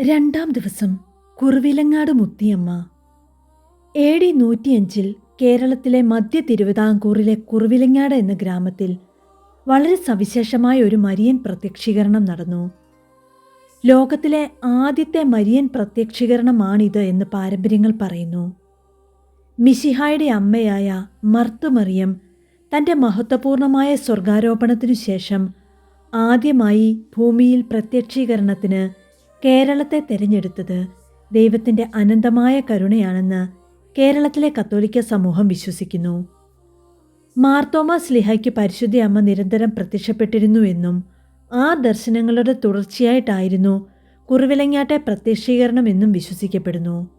രണ്ടാം ദിവസം Kuravilangad Muthiyamma. A D നൂറ്റിയഞ്ചിൽ കേരളത്തിലെ മധ്യ തിരുവിതാംകൂറിലെ കുറുവിലങ്ങാട് എന്ന ഗ്രാമത്തിൽ വളരെ സവിശേഷമായ ഒരു മരിയൻ പ്രത്യക്ഷീകരണം നടന്നു. ലോകത്തിലെ ആദ്യത്തെ മരിയൻ പ്രത്യക്ഷീകരണമാണിത് എന്ന് പാരമ്പര്യങ്ങൾ പറയുന്നു. മിശിഹായുടെ അമ്മയായ മർത്തുമറിയം തന്റെ മഹത്വപൂർണമായ സ്വർഗാരോപണത്തിനു ശേഷം ആദ്യമായി ഭൂമിയിൽ പ്രത്യക്ഷീകരണത്തിന് കേരളത്തെ തിരഞ്ഞെടുത്തത് ദൈവത്തിന്റെ അനന്തമായ കരുണയാണെന്ന് കേരളത്തിലെ കത്തോലിക്ക സമൂഹം വിശ്വസിക്കുന്നു. മാർത്തോമ സ്ലിഹയ്ക്ക് പരിശുദ്ധി അമ്മ നിരന്തരം പ്രത്യക്ഷപ്പെട്ടിരുന്നുവെന്നും ആ ദർശനങ്ങളുടെ തുടർച്ചയായിട്ടായിരുന്നു കുറുവിലങ്ങാട്ടെ പ്രത്യക്ഷീകരണം എന്നും വിശ്വസിക്കപ്പെടുന്നു.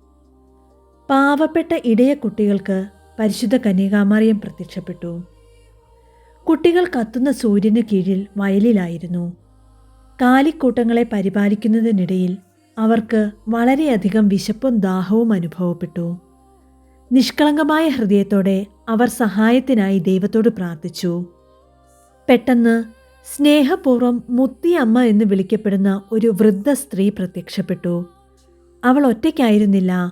പാവപ്പെട്ട ഇടയ കുട്ടികൾക്ക് പരിശുദ്ധ കന്യകാമറിയം പ്രത്യക്ഷപ്പെട്ടു. കുട്ടികൾ കത്തുന്ന സൂര്യന് കീഴിൽ വയലിലായിരുന്നു. കാലിക്കൂട്ടങ്ങളെ പരിപാലിക്കുന്നതിനിടയിൽ അവർക്ക് വളരെയധികം വിശപ്പും ദാഹവും അനുഭവപ്പെട്ടു. നിഷ്കളങ്കമായ ഹൃദയത്തോടെ അവർ സഹായത്തിനായി ദൈവത്തോട് പ്രാർത്ഥിച്ചു. പെട്ടെന്ന് സ്നേഹപൂർവം മുത്തിയമ്മ എന്ന് വിളിക്കപ്പെടുന്ന ഒരു വൃദ്ധ സ്ത്രീ പ്രത്യക്ഷപ്പെട്ടു. അവൾ ഒറ്റയ്ക്കായിരുന്നില്ല.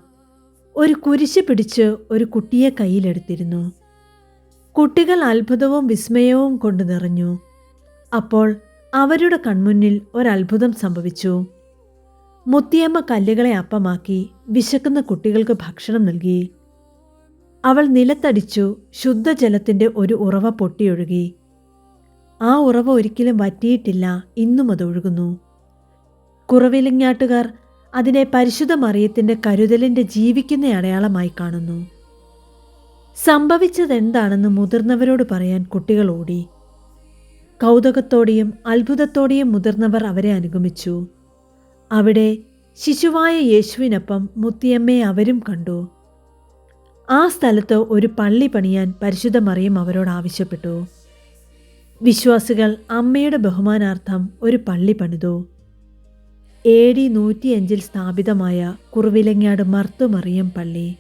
ഒരു കുരിശ് പിടിച്ച് ഒരു കുട്ടിയെ കയ്യിലെടുത്തിരുന്നു കുട്ടികൾ അത്ഭുതവും വിസ്മയവും കൊണ്ട് നിറഞ്ഞു. അപ്പോൾ അവരുടെ കൺമുന്നിൽ ഒരത്ഭുതം സംഭവിച്ചു. മുത്തിയമ്മ കല്ലുകളെ അപ്പമാക്കി വിശക്കുന്ന കുട്ടികൾക്ക് ഭക്ഷണം നൽകി. അവൾ നിലത്തടിച്ചു ശുദ്ധജലത്തിന്റെ ഒരു ഉറവ പൊട്ടിയൊഴുകി. ആ ഉറവ ഒരിക്കലും വറ്റിയിട്ടില്ല ഇന്നും അത് ഒഴുകുന്നു. കുറവിലിങ്ങാട്ടുകാർ അതിനെ പരിശുദ്ധ മറിയത്തിന്റെ കരുതലിന്റെ ജീവിക്കുന്ന അടയാളമായി കാണുന്നു. സംഭവിച്ചതെന്താണെന്ന് മുതിർന്നവരോട് പറയാൻ കുട്ടികൾ ഓടി. കൗതുകത്തോടെയും അത്ഭുതത്തോടെയും മുതിർന്നവർ അവരെ അനുഗമിച്ചു. അവിടെ ശിശുവായ യേശുവിനൊപ്പം മുത്തിയമ്മയെ അവരും കണ്ടു. ആ സ്ഥലത്ത് ഒരു പള്ളി പണിയാൻ പരിശുദ്ധ മറിയം അവരോട് ആവശ്യപ്പെട്ടു. വിശ്വാസികൾ അമ്മയുടെ ബഹുമാനാർത്ഥം ഒരു പള്ളി പണിതു. എ ഡി നൂറ്റിയഞ്ചിൽ സ്ഥാപിതമായ കുറുവിലങ്ങാട് മർത്തുമറിയം പള്ളി.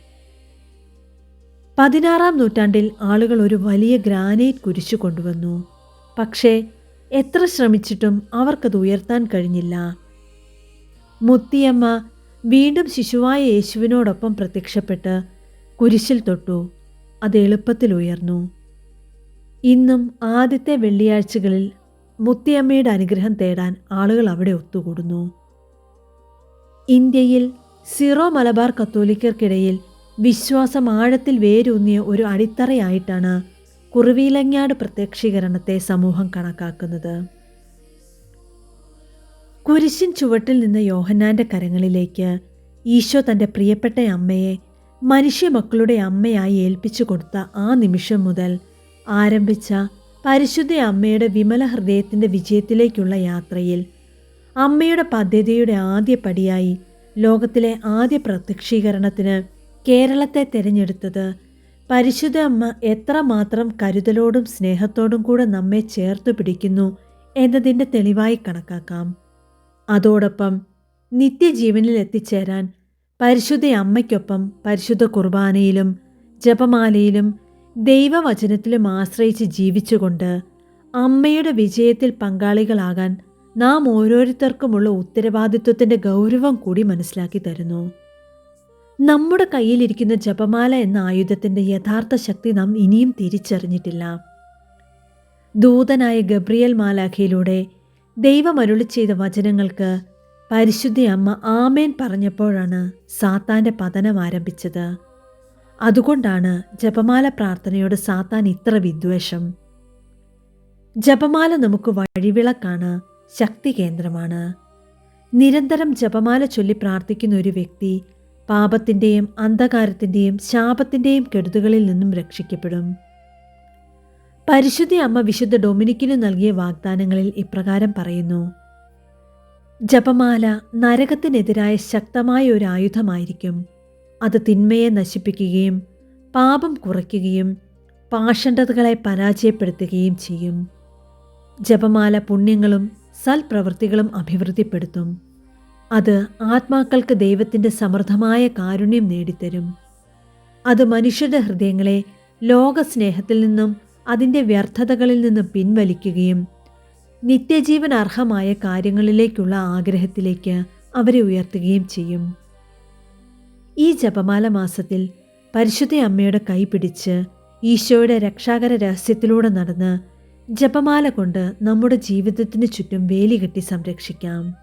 പതിനാറാം നൂറ്റാണ്ടിൽ ആളുകൾ ഒരു വലിയ ഗ്രാനൈറ്റ് കുരിശു കൊണ്ടുവന്നു. പക്ഷേ എത്ര ശ്രമിച്ചിട്ടും അവർക്കത് ഉയർത്താൻ കഴിഞ്ഞില്ല. മുത്തിയമ്മ വീണ്ടും ശിശുവായ യേശുവിനോടൊപ്പം പ്രത്യക്ഷപ്പെട്ട് കുരിശിൽ തൊട്ടു. അത് എളുപ്പത്തിൽ ഉയർന്നു. ഇന്നും ആദ്യത്തെ വെള്ളിയാഴ്ചകളിൽ മുത്തിയമ്മയുടെ അനുഗ്രഹം തേടാൻ ആളുകൾ അവിടെ ഒത്തുകൂടുന്നു. ഇന്ത്യയിൽ സിറോ മലബാർ കത്തോലിക്കർക്കിടയിൽ വിശ്വാസം ആഴത്തിൽ വേരൂന്നിയ ഒരു അടിത്തറയായിട്ടാണ് കുറുവിലങ്ങാട് പ്രത്യക്ഷീകരണത്തെ സമൂഹം കണക്കാക്കുന്നത്. കുരിശിൻ ചുവട്ടിൽ നിന്ന് യോഹന്നാന്റെ കരങ്ങളിലേക്ക് ഈശോ തന്റെ പ്രിയപ്പെട്ട അമ്മയെ മനുഷ്യ മക്കളുടെ അമ്മയായി ഏൽപ്പിച്ചു കൊടുത്ത ആ നിമിഷം മുതൽ ആരംഭിച്ച പരിശുദ്ധ അമ്മയുടെ വിമല ഹൃദയത്തിന്റെ വിജയത്തിലേക്കുള്ള യാത്രയിൽ അമ്മയുടെ പദ്ധതിയുടെ ആദ്യ പടിയായി ലോകത്തിലെ ആദ്യ പ്രത്യക്ഷീകരണത്തിന് കേരളത്തെ തിരഞ്ഞെടുത്തത് പരിശുദ്ധ അമ്മ എത്രമാത്രം കരുതലോടും സ്നേഹത്തോടും കൂടെ നമ്മെ ചേർത്ത് പിടിക്കുന്നു എന്നതിന്റെ തെളിവായി കണക്കാക്കാം. അതോടൊപ്പം നിത്യജീവനിൽ എത്തിച്ചേരാൻ പരിശുദ്ധ അമ്മയ്ക്കൊപ്പം പരിശുദ്ധ കുർബാനയിലും ജപമാലയിലും ദൈവവചനത്തിലും ആശ്രയിച്ച് ജീവിച്ചുകൊണ്ട് അമ്മയുടെ വിജയത്തിൽ പങ്കാളികളാകാൻ നാം ഓരോരുത്തർക്കുമുള്ള ഉത്തരവാദിത്വത്തിന്റെ ഗൗരവം കൂടി മനസ്സിലാക്കി തരുന്നു. നമ്മുടെ കയ്യിലിരിക്കുന്ന ജപമാല എന്ന ആയുധത്തിന്റെ യഥാർത്ഥ ശക്തി നാം ഇനിയും തിരിച്ചറിഞ്ഞിട്ടില്ല. ദൂതനായ ഗബ്രിയൽ മാലാഖയിലൂടെ ദൈവം അരുളി ചെയ്ത വചനങ്ങൾക്ക് പരിശുദ്ധി അമ്മ ആമേൻ പറഞ്ഞപ്പോഴാണ് സാത്താന്റെ പതനം ആരംഭിച്ചത്. അതുകൊണ്ടാണ് ജപമാല പ്രാർത്ഥനയോട് സാത്താൻ ഇത്ര വിദ്വേഷം. ജപമാല നമുക്ക് വഴിവിളക്കാണ് ശക്തി കേന്ദ്രമാണ് നിരന്തരം ജപമാല ചൊല്ലി പ്രാർത്ഥിക്കുന്ന ഒരു വ്യക്തി പാപത്തിന്റെയും അന്ധകാരത്തിന്റെയും ശാപത്തിന്റെയും കെടുതുകളിൽ നിന്നും രക്ഷിക്കപ്പെടും. പരിശുദ്ധ അമ്മ വിശുദ്ധ ഡൊമിനിക്കിന് നൽകിയ വാഗ്ദാനങ്ങളിൽ ഇപ്രകാരം പറയുന്നു. ജപമാല നരകത്തിനെതിരായ ശക്തമായ ഒരു ആയുധമായിരിക്കും. അത് തിന്മയെ നശിപ്പിക്കുകയും പാപം കുറയ്ക്കുകയും പാഷണ്ഡതകളെ പരാജയപ്പെടുത്തുകയും ചെയ്യും. ജപമാല പുണ്യങ്ങളും സൽപ്രവൃത്തികളും അഭിവൃദ്ധിപ്പെടുത്തും. അത് ആത്മാക്കൾക്ക് ദൈവത്തിന്റെ സമൃദ്ധമായ കാരുണ്യം നേടിത്തരും. അത് മനുഷ്യരുടെ ഹൃദയങ്ങളെ ലോകസ്നേഹത്തിൽ നിന്നും അതിന്റെ വ്യർത്ഥതകളിൽ നിന്നും പിൻവലിക്കുകയും നിത്യജീവൻ അർഹമായ കാര്യങ്ങളിലേക്കുള്ള ആഗ്രഹത്തിലേക്ക് അവരെ ഉയർത്തുകയും ചെയ്യും. ഈ ജപമാല മാസത്തിൽ പരിശുദ്ധ അമ്മയുടെ കൈപിടിച്ച് ഈശോയുടെ രക്ഷാകര രഹസ്യത്തിലൂടെ നടന്ന് ജപമാല കൊണ്ട് നമ്മുടെ ജീവിതത്തിന് ചുറ്റും വേലി കെട്ടി സംരക്ഷിക്കാം.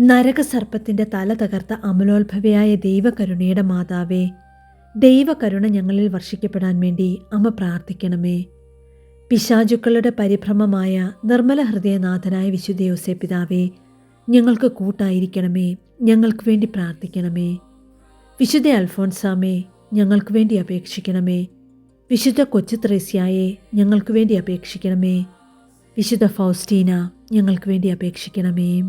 നരകസർപ്പത്തിന്റെ തല തകർത്ത അമലോത്ഭവയായ ദൈവകരുണയുടെ മാതാവേ ദൈവകരുണ ഞങ്ങളിൽ വർഷിക്കപ്പെടാൻ വേണ്ടി അമ്മ പ്രാർത്ഥിക്കണമേ. പിശാചുക്കളുടെ പരിഭ്രമമായ നിർമ്മല ഹൃദയനാഥനായ വിശുദ്ധ യോസേ പിതാവേ ഞങ്ങൾക്ക് കൂട്ടായിരിക്കണമേ ഞങ്ങൾക്ക് വേണ്ടി പ്രാർത്ഥിക്കണമേ. വിശുദ്ധ അൽഫോൺസാമേ ഞങ്ങൾക്ക് വേണ്ടി അപേക്ഷിക്കണമേ. വിശുദ്ധ കൊച്ചു ത്രേസ്യായെ ഞങ്ങൾക്ക് വേണ്ടി അപേക്ഷിക്കണമേ. വിശുദ്ധ ഫൗസ്റ്റീന ഞങ്ങൾക്ക് വേണ്ടി അപേക്ഷിക്കണമേ.